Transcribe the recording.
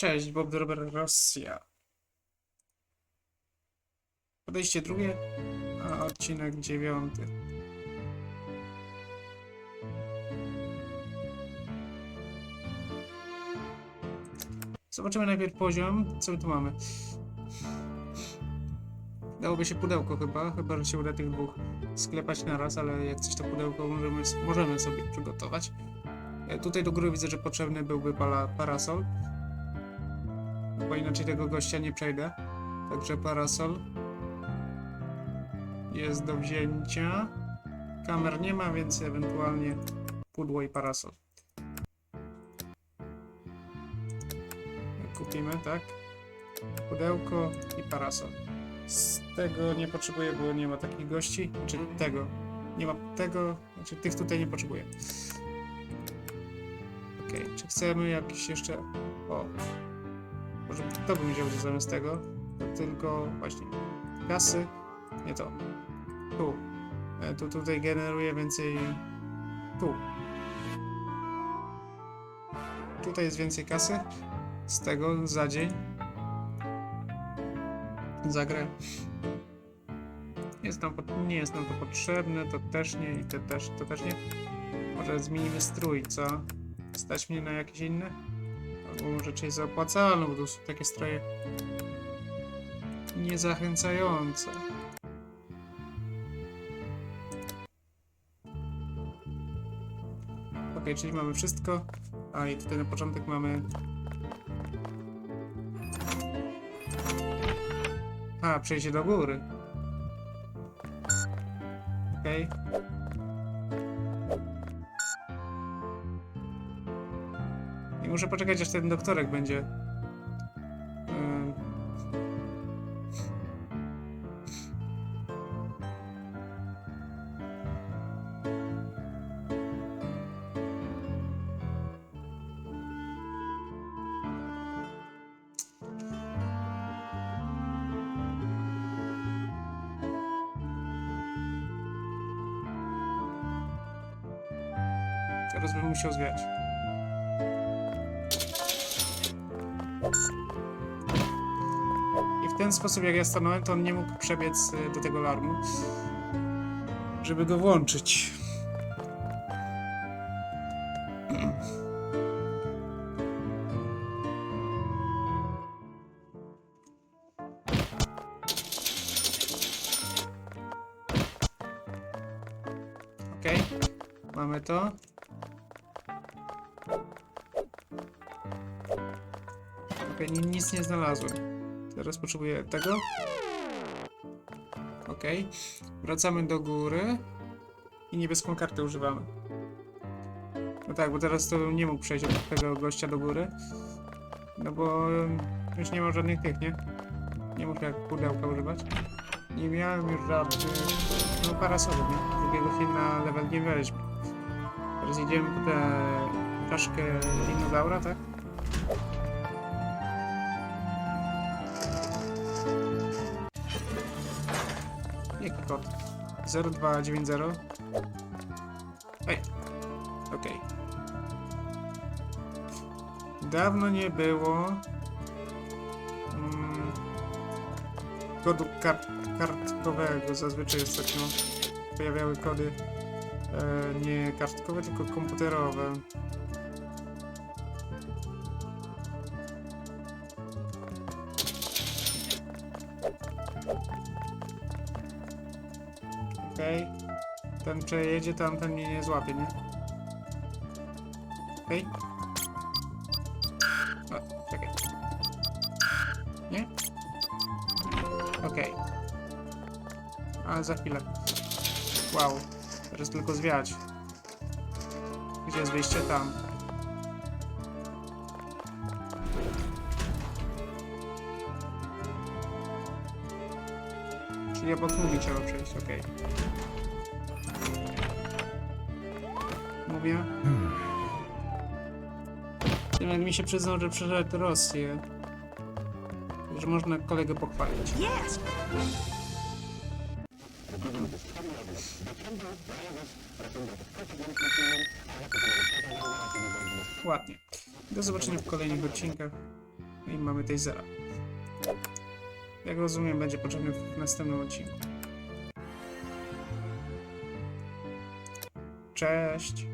Cześć, Bob Drober Rosja. Podejście drugie, a odcinek dziewiąty. Zobaczymy najpierw poziom. Co my tu mamy? Dałoby się pudełko chyba, chyba się uda tych dwóch sklepać na raz, ale jak coś to pudełko możemy, możemy sobie przygotować. E, Tutaj do góry widzę, że potrzebny byłby parasol, bo inaczej tego gościa nie przejdę. Także parasol jest do wzięcia. Kamer nie ma, więc ewentualnie pudło i parasol. Kupimy, tak? Pudełko i parasol. Z tego nie potrzebuję, bo nie ma takich gości. Czy tego. Nie ma tego, znaczy tych tutaj nie potrzebuję. Okej, czy chcemy jakiś jeszcze... O, to bym wziął zamiast tego. Tylko właśnie kasy. Nie to. Tu. E, Tu tutaj generuje więcej. Tu. Tutaj jest więcej kasy. Z tego za dzień. Za grę. Jest nam, nie jest nam to potrzebne, to też nie i to też, to też nie. Może zmienimy strój, co? Stać mnie na jakieś inne? Albo może coś za opłacalne, bo to są takie stroje niezachęcające. Ok, czyli mamy wszystko. A i tutaj na początek mamy. A, przejście do góry. Okej. I muszę poczekać, aż ten doktorek będzie. Ym. Teraz bym musiał zwiać. Ten sposób, jak ja stanąłem, to on nie mógł przebiec y, do tego alarmu, żeby go włączyć. Okej, mamy to. Ni- nic nie znalazłem. Teraz potrzebuję tego. Okej. Wracamy do góry. I niebieską kartę używamy. No tak, bo teraz to nie mógł przejść od tego gościa do góry. No bo już nie ma żadnych tych, nie? Nie muszę jak pudełka używać. Nie miałem już żadnych... No parasolów, nie? Drugiego na level nie weźmie. Teraz idziemy po tę czaszkę dinozaura, tak? Jaki kod? 0290? Ej, okej. Dawno nie było mm, kodu kart, kartkowego. Zazwyczaj ostatnio pojawiały kody e, nie kartkowe, tylko komputerowe. Okej. Ten przejedzie, tamten mnie nie złapie, nie? Okej. Nie? Okej. A za chwilę. Wow. Teraz tylko zwiać. Gdzie jest wyjście? Tam. Czyli obok mówi trzeba przejść, okej. Mówię. Tymek mi się przyznał, że przeszedł Rosję. Że można kolegę pochwalić. Ładnie. Do zobaczenia w kolejnych odcinkach. i mamy tej zera. Jak rozumiem, będzie potrzebny w następnym odcinku. Cześć!